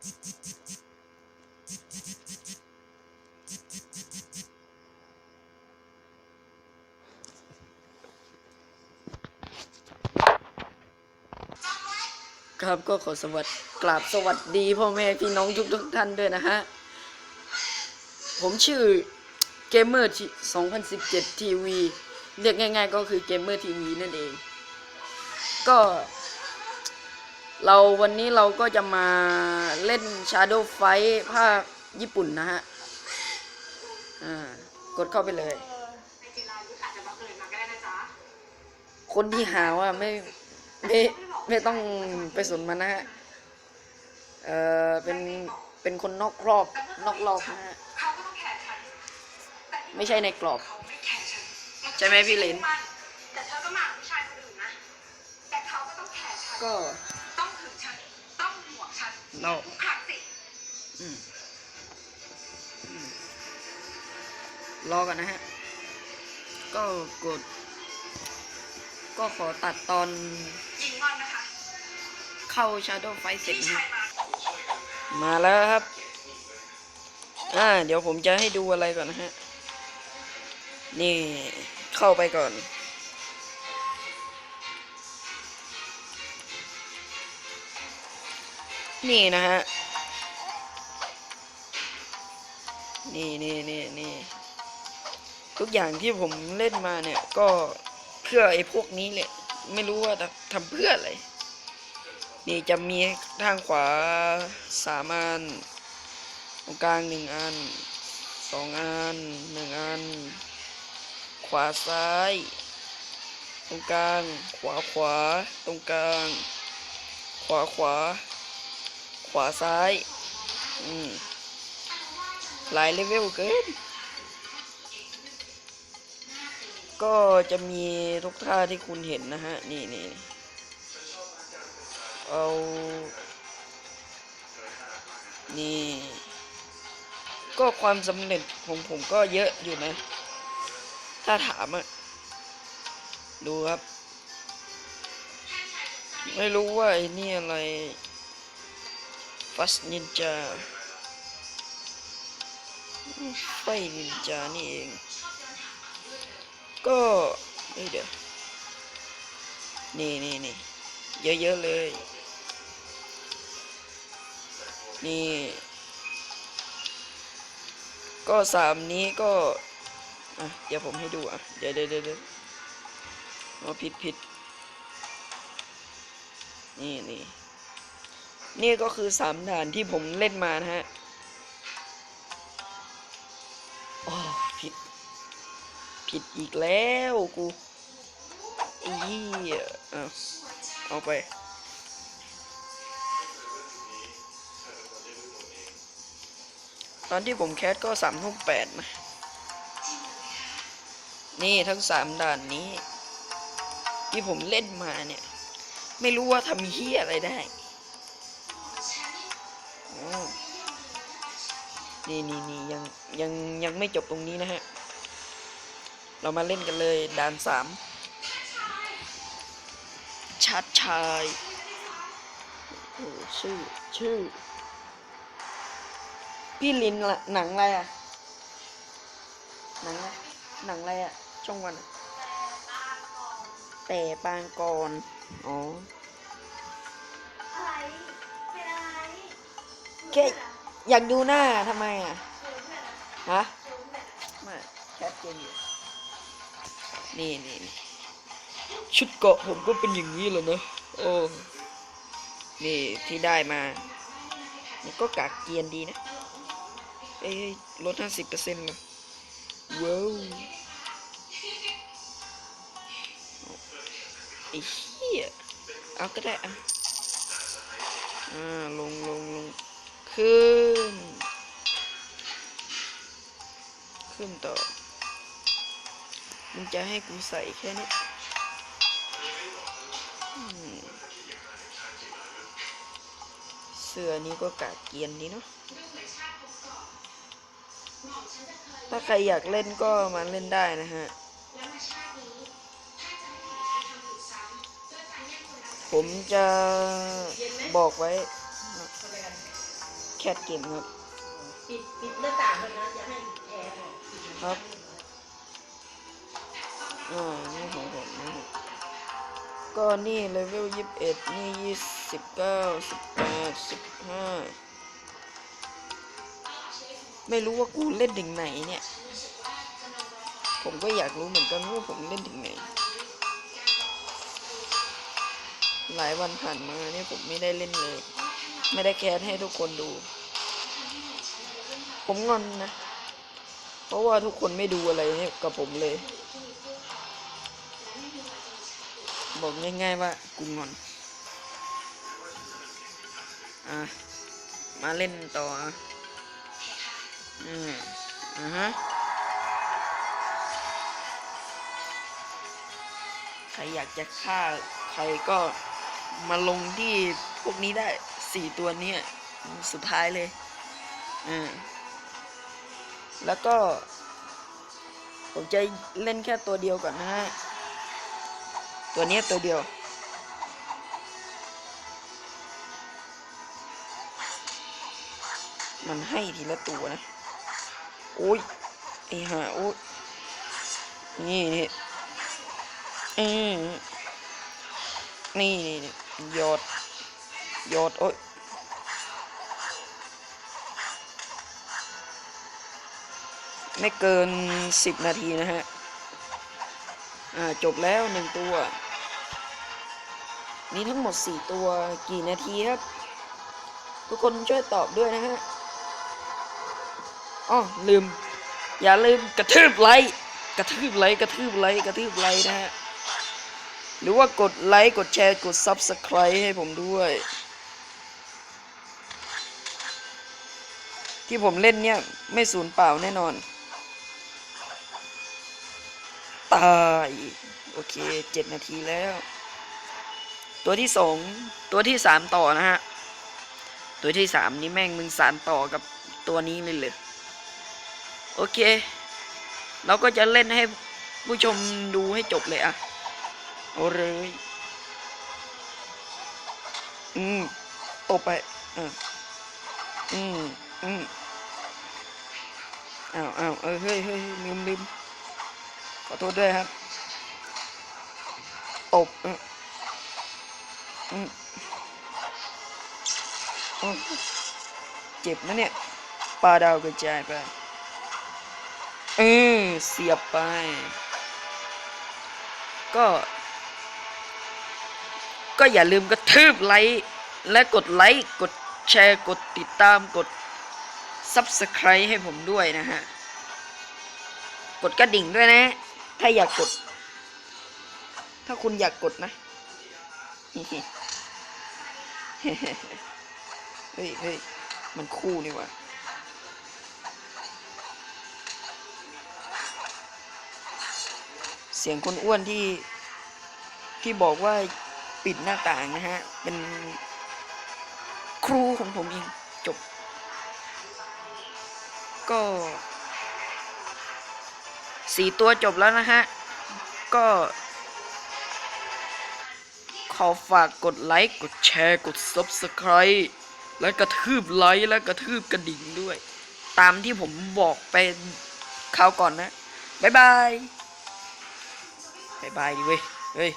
ครับก็ขอสวัสดีกราบสวัสดีพ่อแม่พี่น้องทุกทุกท่านด้วยนะฮะ ผมชื่อเกมเมอร์2017ทีวีเรียกง่ายๆ ก็คือเกมเมอร์ทีวีนั่นเอง ก็ เราวันนี้เราก็จะมาเล่น Shadow Fight ภาคญี่ปุ่นนะฮะ อ่า กดเข้าไปเลยในจิรายุทธอาจจะบังเอิญมาก็ได้นะจ๊ะคนที่หาว่าไม่ไม่ไม่ต้องไปสนมันนะฮะ เออเป็นเป็นคนนอกรอบนอกรอบนะฮะเขาก็ต้องแข่งฉันแต่ไม่ใช่ในกรอบเขาไม่แข่งฉันใช่ไหมพี่ลินแต่เธอก็มากับผู้ชายคนอื่นนะแต่เขาก็ เราทุกครั้งสิอืมอืมรอกันนะฮะ ก็กด ก็ขอตัดตอนยิงงอนนะคะเข้า Shadow Fight เสร็จพี่นะชาฮะยมามาแล้วครับ อ่า เดี๋ยวผมจะให้ดูอะไรก่อนนะฮะ นี่เข้าไปก่อน นี่นะฮะ นี่นี่นี่นี่ทุกอย่างที่ผมเล่นมาเนี่ย ก็เพื่อไอ้พวกนี้แหละ ไม่รู้ว่าจะทำเพื่ออะไร นี่จะมีทางขวาสามอัน ตรงกลางหนึ่งอัน สองอันหนึ่งอัน ขวาซ้าย ตรงกลาง ขวาขวา ตรงกลาง ขวาขวา ขวาซ้าย อืมหลายเลเวลเกิน ก็จะมีทุกท่าที่คุณเห็นนะฮะ นี่นี่เอา นี่ ก็ความสำเร็จของผมก็เยอะอยู่นะ ถ้าถามอะดูครับ ไม่รู้ว่าไอ้นี่อะไร ฟัสนินจาไฟนินจานี่เอง ก็เอ้ยเดี๋ยวนี่นี่นี่เยอะๆเลย นี่ ก็สามนี้ก็อะเดี๋ยวผมให้ดูอะ เดี๋ยวเดี๋ยวเดี๋ยวเดี๋ยวเอาผิดผิดนี่นี่ นี่ก็คือสามด่านที่ผมเล่นมานะฮะอ๋อผิด ผิดอีกแล้วกูอีเอาเอาไป ตอนที่ผมแคสก็สามทุ่มแปดนะ นี่ทั้งสามด่านนี้ ที่ผมเล่นมาเนี่ย ไม่รู้ว่าทำเฮี้ยอะไรได้ นี่นี่นี่ยังยังยังไม่จบตรงนี้นะฮะ เรามาเล่นกันเลยด่านสามชัดชายโอ้ชื่อชื่อ พี่ลินละหนังอะไรอะหนังอะไรหนังอะไรอะช่องวันอะแต่ปางกรอ๋อ แค่อยากดูหน้าทำไมอะฮะไม่แคปเกมอยู่นี่นี่นี่ชุดเกาะผมก็เป็นอย่างนี้แหละนะโอ้นี่ที่ได้มานี่ก็กากเกียนดีนะ เอ้ยลดห้าสิบเปอร์เซ็นต์เลยว้าวไอ้เหี้ยเอาก็ได้อะอ่าลงลงลง ขึ้น ขึ้นต่อมึงจะให้กูใส่แค่นี้เสื้อนี้ก็กากเกียนดีเนาะถ้าใครอยากเล่นก็มาเล่นได้นะฮะ ผมจะบอกไว้ แคทเกมครับ ปิดปิดหน้าต่างเลยนะอย่าให้แอร์ออกครับอ่านี่ของผมนะฮะก็นี่เลเวลยี่สิบเอ็ดนี่ยี่สิบเก้าสิบแปดสิบห้าไม่รู้ว่ากูเล่นถึงไหนเนี่ย ผมก็อยากรู้เหมือนกันว่าผมเล่นถึงไหน หลายวันผ่านมาเนี่ยผมไม่ได้เล่นเลย ไม่ได้แคสให้ทุกคนดู ผมงอนนะ เพราะว่าทุกคนไม่ดูอะไรกับผมเลย บอกง่ายๆว่ากูงอน อะ มาเล่นต่อ อืมอ่าฮะใครอยากจะฆ่าใครก็มาลงที่พวกนี้ได้ สี่ตัวนี้สุดท้ายเลยอ่าแล้วก็ ผมจะเล่นแค่ตัวเดียวก่อนนะฮะ ตัวนี้ตัวเดียว มันให้ทีละตัวนะ โอ้ยไอ้ห่าโอ้ยนี่นี่อืมนี่นี่หยด ยอดโอ้ยไม่เกินสิบนาทีนะฮะ อ่า จบแล้วหนึ่งตัวมีทั้งหมดสี่ตัวกี่นาทีครับ ทุกคนช่วยตอบด้วยนะฮะอ๋อลืม อย่าลืมกระทืบไลค์กระทืบไลค์กระทืบไลค์กระทืบไลค์นะฮะ หรือว่ากดไลค์กดแชร์กด Subscribe ให้ผมด้วย ที่ผมเล่นเนี่ย ไม่สูญเปล่าแน่นอน ตาย โอเคเจ็ดนาทีแล้ว ตัวที่สองตัวที่สามต่อนะฮะ ตัวที่สามนี่แม่งมึงสารต่อกับตัวนี้เลยเลยโอเค เราก็จะเล่นให้ผู้ชมดูให้จบเลยอะเอาเลยอืมตบไปอะอืมอืม อ้าวอ้าวเออเฮ้ยเฮ้ยลืมลืมขอโทษด้วยครับตบเอออืมเจ็บนะเนี่ยปลาดาวกระจายไปเออเสียบไป ก็ ก็อย่าลืมกระทืบไลค์และกดไลค์กดแชร์กดติดตามกด Subscribe ให้ผมด้วยนะฮะ กดกระดิ่งด้วยนะ ถ้าอยากกด ถ้าคุณอยากกดนะ เฮ้ยเฮ้ยมันคู่นี่ว่าเสียงคนอ้วนที่ที่บอกว่าปิดหน้าต่างนะฮะ เป็นครูของผมเองจบ ก็สี่ตัวจบแล้วนะฮะ ก็ ขอฝากกดไลค์ กดแชร์ กด Subscribe และกระทืบไลค์ และกระทืบกระดิ่งด้วย ตามที่ผมบอกไปคราวก่อนนะ บ๊ายบาย บ๊ายบายดิเว้ย เฮ้ย